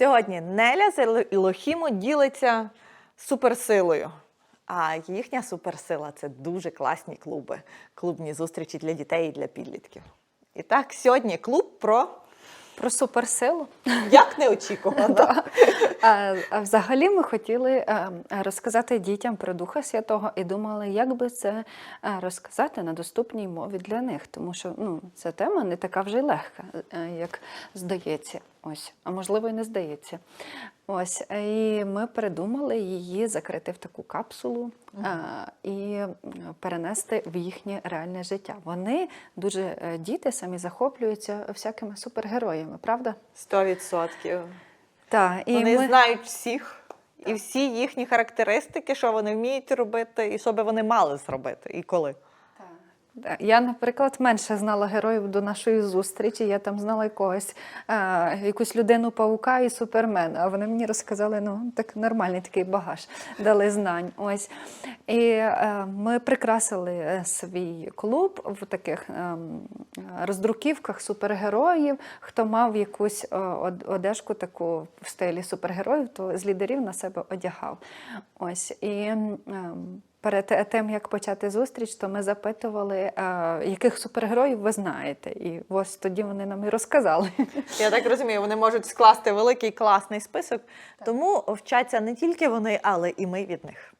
Сьогодні Неля з Ілохіму ділиться суперсилою. А їхня суперсила це дуже класні клуби, клубні зустрічі для дітей і для підлітків. І так, сьогодні клуб про Про суперсилу. як неочікувано. А, а взагалі ми хотіли е, розказати дітям про Духа Святого і думали, як би це е, розказати на доступній мові для них, тому що ну, ця тема не така вже й легка, е, як здається. Ось, а можливо, і не здається. Ось, і ми придумали її закрити в таку капсулу а, і перенести в їхнє реальне життя. Вони дуже е, діти самі захоплюються всякими супергероями, правда? Сто відсотків. Так, і Вони ми... знають всіх і всі їхні характеристики, що вони вміють робити, і що би вони мали зробити, і коли. Я, наприклад, менше знала героїв до нашої зустрічі. Я там знала якогось е, якусь людину паука і супермена. А вони мені розказали, ну так нормальний такий багаж, дали знань. Ось і е, ми прикрасили е, свій клуб в таких е, роздруківках супергероїв. Хто мав якусь е, одежку таку в стилі супергероїв, то з лідерів на себе одягав. Ось і. ем, Перед тим, як почати зустріч, то ми запитували, е, яких супергероїв ви знаєте. І ось тоді вони нам і розказали. Я так розумію, вони можуть скласти великий класний список, тому вчаться не тільки вони, але і ми від них.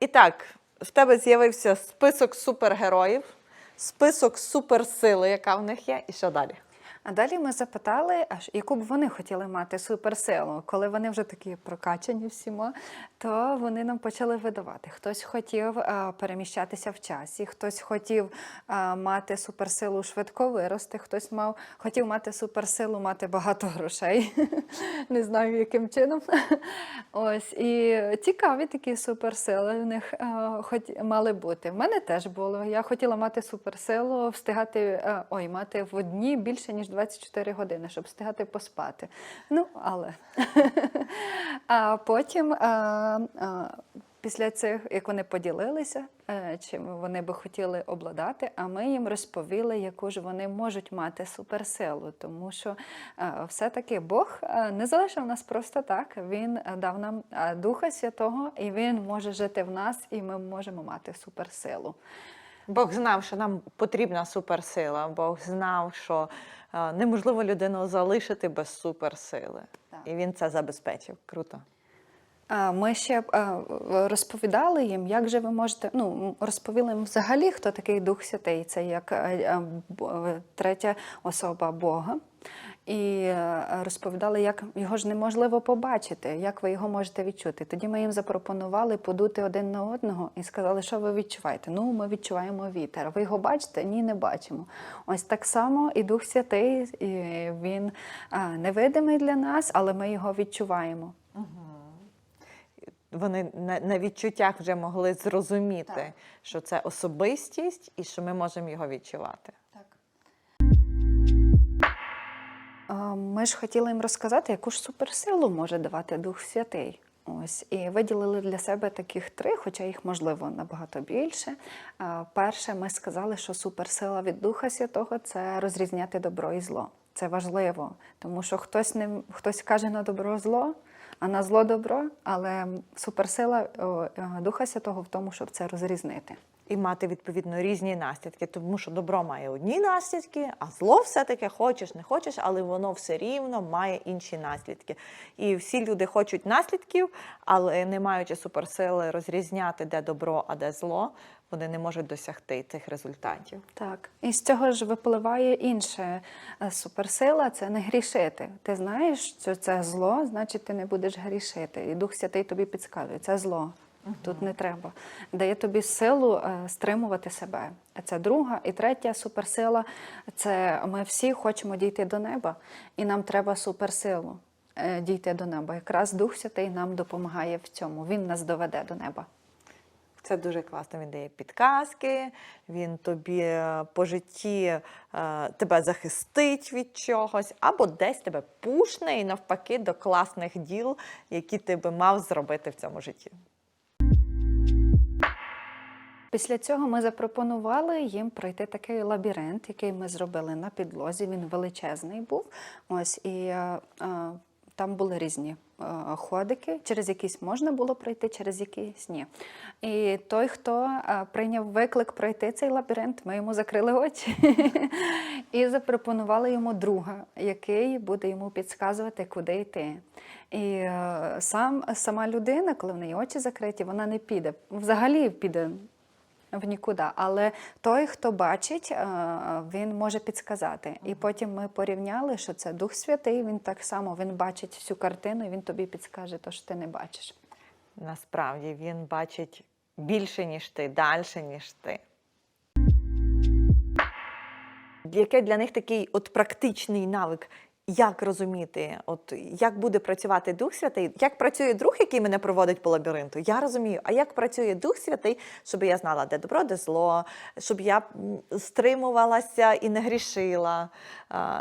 І так, в тебе з'явився список супергероїв, список суперсили, яка в них є, і що далі? А далі ми запитали, яку б вони хотіли мати суперсилу. Коли вони вже такі прокачані всіма, то вони нам почали видавати. Хтось хотів переміщатися в часі, хтось хотів мати суперсилу швидко вирости, хтось мав хотів мати суперсилу, мати багато грошей. Не знаю, яким чином. Ось і цікаві такі суперсили в них мали бути. В мене теж було. Я хотіла мати суперсилу, встигати ой, мати в дні більше ніж 24 години, щоб встигати поспати. Ну, але а потім. а, а, Після цих, як вони поділилися, е, чим вони би хотіли обладати, а ми їм розповіли, яку ж вони можуть мати суперсилу, тому що е, все-таки Бог е, не залишив нас просто так. Він е, дав нам е, Духа Святого, і Він може жити в нас, і ми можемо мати суперсилу. Бог знав, що нам потрібна суперсила. Бог знав, що е, неможливо людину залишити без суперсили. Так. І він це забезпечив. Круто. Ми ще е, розповідали їм, як же ви можете. Ну, розповіли їм взагалі, хто такий Дух Святий. Це як е, третя особа Бога. І е, розповідали, як його ж неможливо побачити, як ви його можете відчути. Тоді ми їм запропонували подути один на одного і сказали, що ви відчуваєте. Ну, ми відчуваємо вітер. Ви його бачите? Ні, не бачимо. Ось так само і Дух Святий, і він е, невидимий для нас, але ми його відчуваємо. Вони на, на відчуттях вже могли зрозуміти, Так. що це особистість і що ми можемо його відчувати. А, Ми ж хотіли їм розказати, яку ж суперсилу може давати Дух Святий. Ось і виділили для себе таких три, хоча їх можливо набагато більше. Перше, ми сказали, що суперсила від Духа Святого це розрізняти добро і зло. Це важливо, тому що хтось не хтось каже на добро зло, а на зло добро, але суперсила Духа Святого в тому, щоб це розрізнити. І мати відповідно різні наслідки, тому що добро має одні наслідки, а зло все-таки хочеш, не хочеш, але воно все рівно має інші наслідки. І всі люди хочуть наслідків, але не маючи суперсили розрізняти, де добро, а де зло, вони не можуть досягти цих результатів. Так, і з цього ж випливає інша е, суперсила це не грішити. Ти знаєш, що це зло, значить ти не будеш грішити. І Дух Святий тобі підказує, це зло. Тут не треба. Дає тобі силу е, стримувати себе. Це друга. І третя суперсила це ми всі хочемо дійти до неба, і нам треба суперсилу е, дійти до неба. Якраз Дух Святий нам допомагає в цьому. Він нас доведе до неба. Це дуже класно. Він дає підказки, він тобі е, по житті тебе захистить від чогось, або десь тебе пушне і навпаки до класних діл, які ти би мав зробити в цьому житті. Після цього ми запропонували їм пройти такий лабіринт, який ми зробили на підлозі. Він величезний був. Ось і е, е, там були різні е, ходики, через якісь можна було пройти, через якісь ні. І той, хто прийняв виклик пройти цей лабіринт, ми йому закрили очі і запропонували йому друга, який буде йому підказувати, куди йти. І сам, сама людина, коли в неї очі закриті, вона не піде. Взагалі піде в нікуди. Але той, хто бачить, е, він може підсказати. І потім ми порівняли, що це Дух Святий, він так само він бачить всю картину, і він тобі підскаже, то що ти не бачиш. Насправді він бачить більше, ніж ти, далі, ніж ти. Яке для них такий от практичний навик, як розуміти, от як буде працювати Дух Святий, як працює друг, який мене проводить по лабіринту, я розумію. А як працює Дух Святий, щоб я знала, де добро, де зло, щоб я стримувалася і не грішила,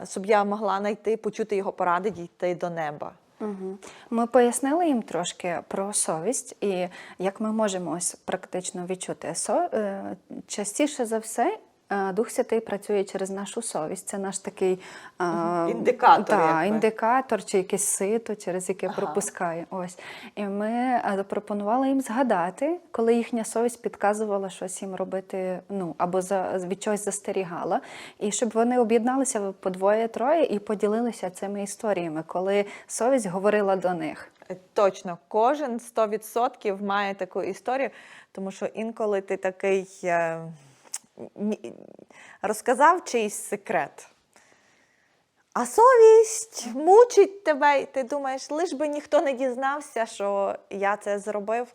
щоб я могла знайти, почути його поради, дійти до неба. Угу. Ми пояснили їм трошки про совість і як ми можемо ось практично відчути. Со, е, частіше за все. Е, Дух Святий працює через нашу совість. Це наш такий е, Індикатор, Та, якби. індикатор чи якесь сито, через яке Ага. пропускає. Ось. І ми е, запропонували їм згадати, коли їхня совість підказувала щось їм робити, ну або за від чогось застерігала. І щоб вони об'єдналися по двоє-троє і поділилися цими історіями, коли совість говорила до них. Точно, кожен 100% має таку історію, тому що інколи ти такий розказав чийсь секрет. А совість мучить тебе, і ти думаєш, лиш би ніхто не дізнався, що я це зробив.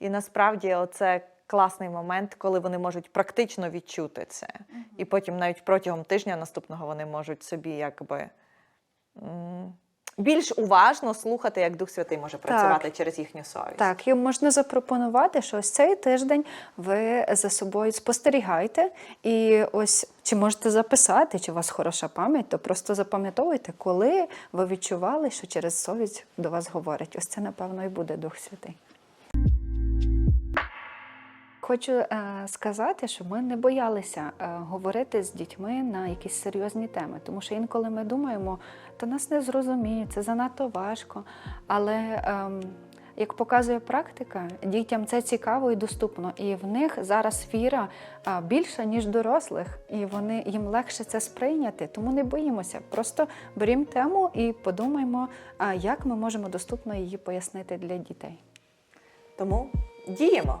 І насправді це класний момент, коли вони можуть практично відчути це. І потім навіть протягом тижня наступного вони можуть собі якби. Більш уважно слухати, як Дух Святий може працювати через їхню совість. Так, їм можна запропонувати, що ось цей тиждень ви за собою спостерігайте, і ось чи можете записати, чи у вас хороша пам'ять, то просто запам'ятовуйте, коли ви відчували, що через совість до вас говорить. Ось це, напевно, і буде Дух Святий. Хочу е, сказати, що ми не боялися е, говорити з дітьми на якісь серйозні теми, тому що інколи ми думаємо, то нас не зрозуміють, це занадто важко. Але ем, як показує практика, дітям це цікаво і доступно, і в них зараз віра а, більша ніж дорослих, і вони їм легше це сприйняти. Тому не боїмося. Просто берімо тему і подумаємо, а, як ми можемо доступно її пояснити для дітей. Тому діємо.